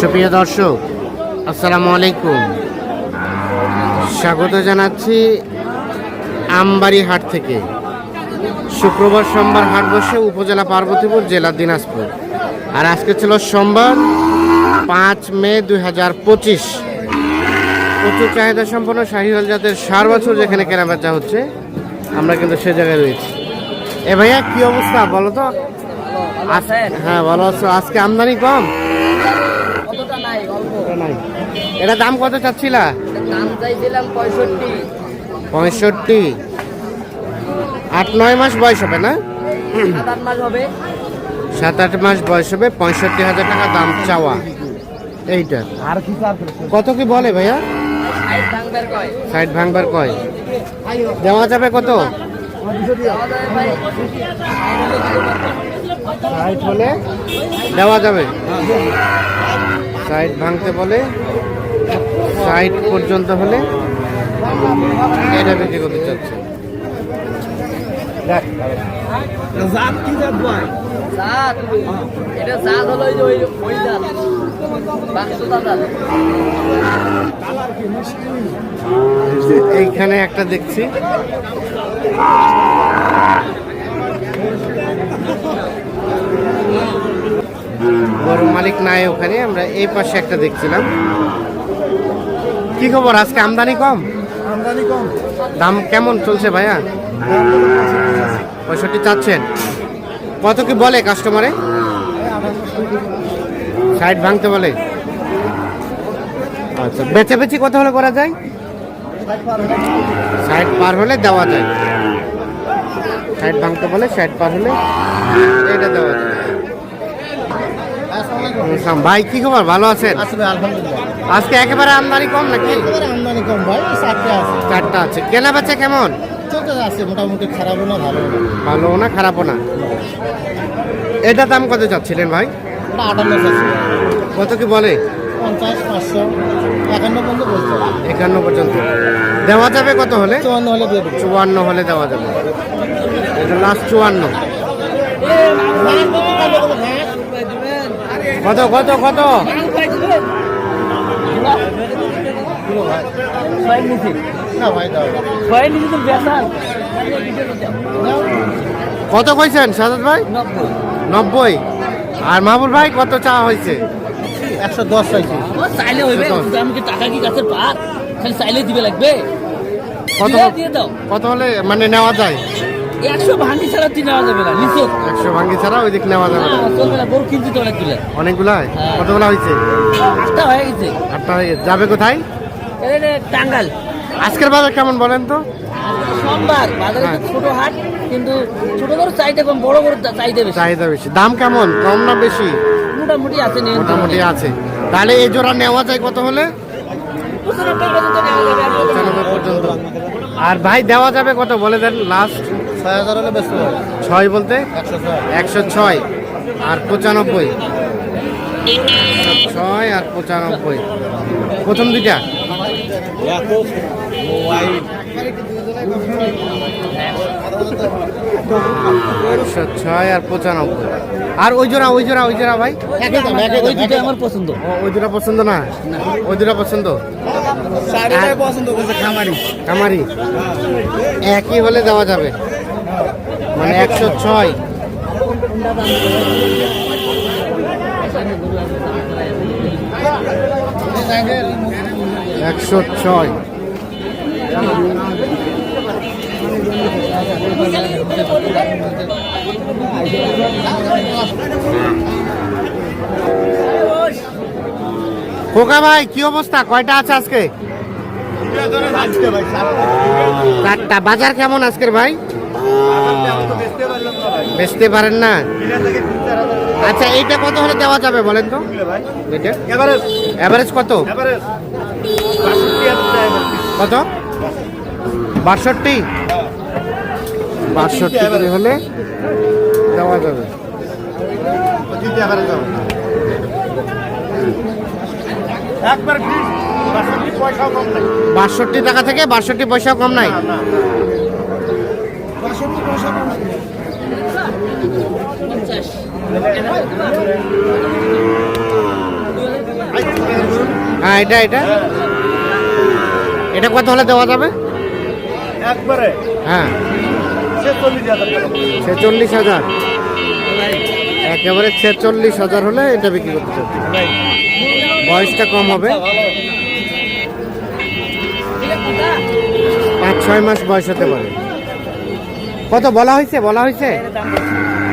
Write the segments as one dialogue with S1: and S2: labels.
S1: সুপ্রিয় দর্শক, আসসালামু আলাইকুম। স্বাগত জানাচ্ছি আমবাড়ি হাট থেকে। শুক্রবার সোমবার হাট বসে উপজেলা পার্বতীপুর, জেলা দিনাজপুর। আর আজকে ছিল সোমবার পাঁচ মে দুই হাজার পঁচিশ। প্রচুর চাহিদা সম্পন্ন শাহিওয়াল জাতের সার বছর যেখানে কেনাবেচা হচ্ছে, আমরা কিন্তু সে জায়গায় রয়েছি। এ ভাইয়া, কি অবস্থা বলো তো? হ্যাঁ ভালো আছো। আজকে আমদানি কম?
S2: নাই।
S1: এটা দাম কত চাচ্ছিলা?
S2: দাম চাইছিলাম পঁয়ষট্টি।
S1: পঁয়ষট্টি। আট নয় মাস বয়স হবে না?
S2: সাত আট মাস
S1: বয়স হবে পঁয়ষট্টি হাজার টাকা দাম চাওয়া। এইটা। আর কত কি বলে ভাইয়া?
S2: ষাট ভাঙবার কয়?
S1: সাইড ভাঙবার কয়? দেওয়া যাবে কত? সাইড হলে দেওয়া যাবে। সাইড ভাঙতে বলে সাইড পর্যন্ত হলে এটা বিক্রি করতে চাচ্ছে। দেখ।
S2: জাত এটা জাত হলো ওই ওই ওই জাত বাক্সটা জাত
S1: এইখানে একটা দেখছি। বড় মালিক নাই ওখানে আমরা এই পাশে একটা দেখছিলাম। কি খবর? আজকে আমদানি কম?
S3: আমদানি কম।
S1: দাম কেমন চলছে ভাইয়া? পঁয়ষট্টি চাচ্ছেন। কত কি বলে কাস্টমারে? সাইড ভাঙতে বলে। আচ্ছা বেচা বেচি কত হলে করা যায়? সাইড পার হলে দেওয়া যায়। সাইড ভাঙতে বলে সাইড পার হলে এটা দেওয়া যায়। ভাই কি খবর? ভালো আছেন? আজকে একেবারে আমদানি কম নাকি?
S3: আমদানি কম ভাই চারটে আছে।
S1: চারটা আছে। কেনা বেচা কেমন?
S3: আছে মোটামুটি খারাপও না ভালো না।
S1: ভালো না খারাপও না? এটা দাম কত চাচ্ছিলেন ভাই?
S3: আটান্ন
S1: কত কি বলে?
S3: পঞ্চাশ পাঁচশো একান্ন পর্যন্ত
S1: একান্ন পর্যন্ত। দেওয়া যাবে কত হলে?
S3: চুয়ান্ন হলে দিয়ে
S1: চুয়ান্ন হলে দেওয়া যাবে। লাস্ট চুয়ান্ন। কত কত কত? কত কইছেন সাজাদ ভাই?
S2: নব্বই।
S1: আর মাহবুব ভাই কত চাওয়া হয়েছে
S3: একশো দশ চাইছি।
S2: ও চাইলে হইবে
S1: দশ।
S2: টাকা কি গাছের পাত খালি চাইলে দিবে লাগবে?
S1: কত
S2: দিলে দিয়ে দাও।
S1: কত হলে মানে নেওয়া যায়?
S2: একশো ভাঙি ছাড়া নেওয়া যাবে না নিচে।
S1: একশো ভাঙ্গি ছাড়া ওই দিক নেওয়া যাবে না।
S2: চলবে না গরু কিনতে তো অনেকগুলো।
S1: অনেকগুলা?
S2: হ্যাঁ।
S1: কতগুলা হয়েছে?
S2: আটটা হয়ে গেছে।
S1: আটটা হয়ে গেছে। যাবে কোথায়?
S2: টাঙ্গাল
S1: আজকের বাজার কেমন বলেন তো?
S2: সোমবার। বাজারে
S1: হ্যাঁ।
S2: ছোট হাট কিন্তু ছোট গরু চাইতে কম বড় গরু চাইতে বেশি।
S1: চাহিদা বেশি। দাম কেমন? কম না বেশি?
S2: মোটামুটি আছে।
S1: মোটামুটি আছে। তাহলে এই জোড়া নেওয়া যায় কত হলে?
S2: পর্যন্ত আর
S1: ভাই দেওয়া যাবে কত? বলে দেন লাস্ট
S3: ছয় হাজার হলে বেশি
S1: ছয় বলতে?
S3: একশো ছয়।
S1: আর পঁচানব্বই। ছয় আর পঁচানব্বই। প্রথম দুইটা? একশো ছয় আর পঁচানব্বই। আর ওই জোড়া ওই জোড়া ওই জোড়া ভাই?
S3: একই
S2: ওই দুটো আমার পছন্দ
S1: ওই দুটা পছন্দ না? ওই দুটা পছন্দ?
S3: পছন্দ
S1: কামারি একই হলে যাওয়া যাবে। মানে একশো ছয়। একশো ছয়। খোকা ভাই, কি অবস্থা? কয়টা আছে আজকে? চারটা। বাজার কেমন আজকের ভাই? বেচতে পারেন না? আচ্ছা এইটা কত হলে দেওয়া যাবে বলেন তো? এটা অ্যাভারেজ কত? কত? বাষট্টি? বাষট্টি করে হলে দেওয়া যাবে।
S3: বাষট্টি
S1: টাকা থেকে বাষট্টি পয়সা কম নাই?
S2: পঞ্চাশ
S1: এটা এটা। এটা কত হলে দেওয়া যাবে?
S3: একবারে?
S1: হ্যাঁ।
S3: ছেচল্লিশ হাজার
S1: ছেচল্লিশ হাজার। একেবারে ছেচল্লিশ হাজার হলে এটা বিক্রি করতে চাচ্ছি। বয়সটা কম হবে। পাঁচ ছয় মাস বয়স হতে পারে। কত বলা হয়েছে বলা হয়েছে?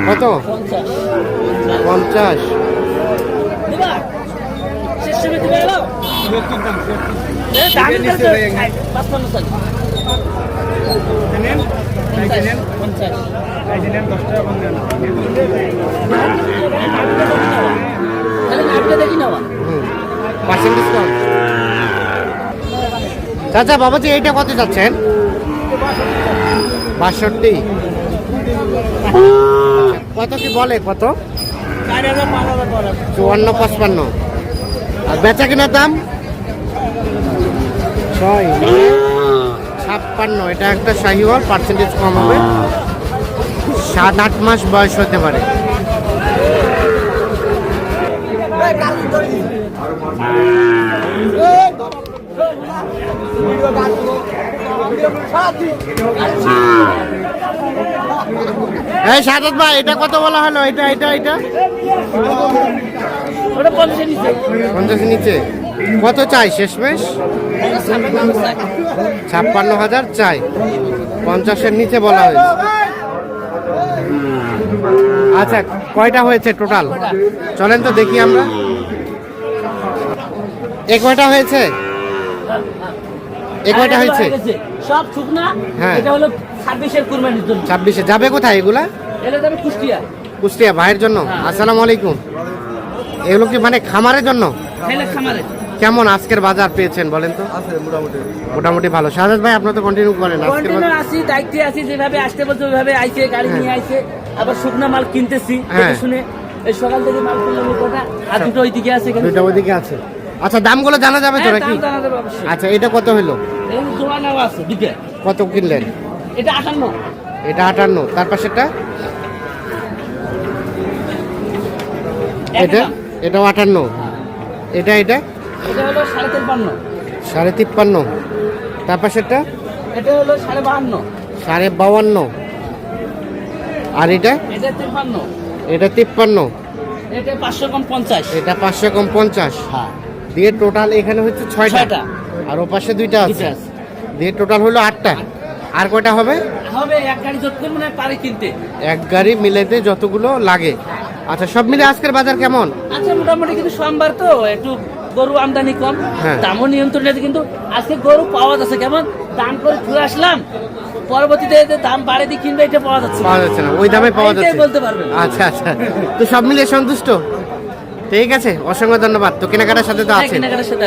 S1: কত? পঞ্চাশ। চাচা বাবাজি এইটা কত যাচ্ছেন? বাষট্টি। কত কি বলে কত? চুয়ান্ন, পঁচপান্ন। আর বেচা কেনার দাম? ছয়। ছাপ্পান্ন। এটা একটা শাহিওয়াল পার্সেন্টেজ কম হবে। সাত, আট মাস বয়স হতে পারে। এই সাজাদ ভাই এটা কত বলা হলো? এটা এটা এটা?
S2: ওটা পঞ্চাশ নিচে।
S1: পঞ্চাশ নিচে। কত চাই? শেষমেশ? ছাপ্পান্ন হাজার চাই। পঞ্চাশের নিচে বলা হয়েছে। আচ্ছা কয়টা হয়েছে টোটাল? চলেন তো দেখি আমরা। এ কয়টা হয়েছে? কয়টা হয়েছে?
S2: সব শুকনা
S1: হ্যাঁ।
S2: এটা হলো ছাব্বিশের কুরবানির জন্য।
S1: ছাব্বিশে। যাবে কোথায় এগুলা?
S2: এটা যাবে কুষ্টিয়া।
S1: কুষ্টিয়া ভাইয়ের জন্য? আসসালামু আলাইকুম। এগুলো কি মানে খামারের জন্য?
S2: খামারে
S1: কেমন আজকের বাজার পেয়েছেন বলেন তো?
S3: মোটামুটি।
S1: মোটামুটি ভালো। শাহাদ ভাই আপনার তো কন্টিনিউ করেন আজকের
S2: কন্টিনিউ
S1: বাজার।
S2: আসি দায়িত্বে আসি যেভাবে আসতে বলছে ওইভাবে আইছে গাড়ি নিয়ে আইছে। আবার শুকনা মাল কিনতেছি
S1: হ্যাঁ।
S2: শুনে। এই সকাল থেকে মাল কিনলাম কটা। আর দুটো ওইদিকে আছে
S1: দুইটা ওইদিকে আছে। আচ্ছা দামগুলো জানা যাবে তো
S2: হ্যাঁ,
S1: নাকি। আচ্ছা এটা কত হলো? কত কিনলেন?
S2: এটা আটান্ন।
S1: এটা আটান্ন। তার পাশেরটা? এটা। এটাও আটান্ন। এটা এটা?
S2: এটা হলো সাড়ে তিপ্পান্ন।
S1: সাড়ে তিপ্পান্ন। তার পাশেরটা?
S2: এটা হলো সাড়ে বাহান্ন।
S1: সাড়ে বাউান্ন আর এটা?
S2: এটা তিপ্পান্ন।
S1: এটা তিপ্পান্ন।
S2: এটা পাঁচশো কম পঞ্চাশ।
S1: এটা পাঁচশো কম পঞ্চাশ।
S2: হ্যাঁ।
S1: দিয়ে টোটাল এখানে হচ্ছে ছয়টা। আর ওপাশে দুইটা আছে। দিয়ে টোটাল হলো আটটা। আর কয়টা হবে?
S2: হবে এক গাড়ি মনে পারে কিনতে।
S1: এক গাড়ি মিলাইতে যতগুলো লাগে। আচ্ছা সব মিলে আজকের বাজার কেমন?
S2: আচ্ছা মোটামুটি কিন্তু সোমবার তো একটু গরু আমদানি কম।
S1: হ্যাঁ।
S2: দামও নিয়ন্ত্রণে আছে কিন্তু আজকে গরু পাওয়া যাচ্ছে কেমন? দাম করে ঘুরে আসলাম। পরবর্তীতে দাম বাড়ে দিয়ে কিনবে এটা পাওয়া যাচ্ছে
S1: পাওয়া যাচ্ছে না। ওই দামে পাওয়া যাচ্ছে।
S2: বলতে পারবেন।
S1: আচ্ছা আচ্ছা। তো সব মিলিয়ে সন্তুষ্ট? ঠিক আছে অসংখ্য ধন্যবাদ। তো কেনাকাটার সাথে তো
S2: হ্যাঁ, আছে।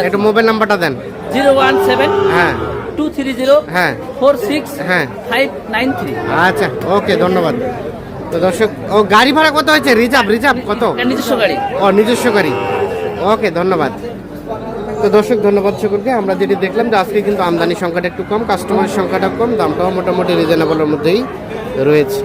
S1: একটু মোবাইল নাম্বারটা দেন।
S2: জিরো ওয়ান সেভেন
S1: হ্যাঁ।
S2: টু থ্রি জিরো
S1: হ্যাঁ।
S2: ফোর সিক্স
S1: হ্যাঁ
S2: ফাইভ নাইন থ্রি।
S1: আচ্ছা ওকে ধন্যবাদ। তো দর্শক ও গাড়ি ভাড়া কত হয়েছে? রিজার্ভ রিজার্ভ কত?
S2: নিজস্ব গাড়ি।
S1: ও নিজস্ব গাড়ি। ওকে ধন্যবাদ। তো দর্শক ধন্যবাদ সকলকে। আমরা যেটি দেখলাম যে আজকে কিন্তু আমদানি সংখ্যাটা একটু কম কাস্টমারের সংখ্যাটা কম দামটাও মোটামুটি রিজনেবলের মধ্যেই রয়েছে।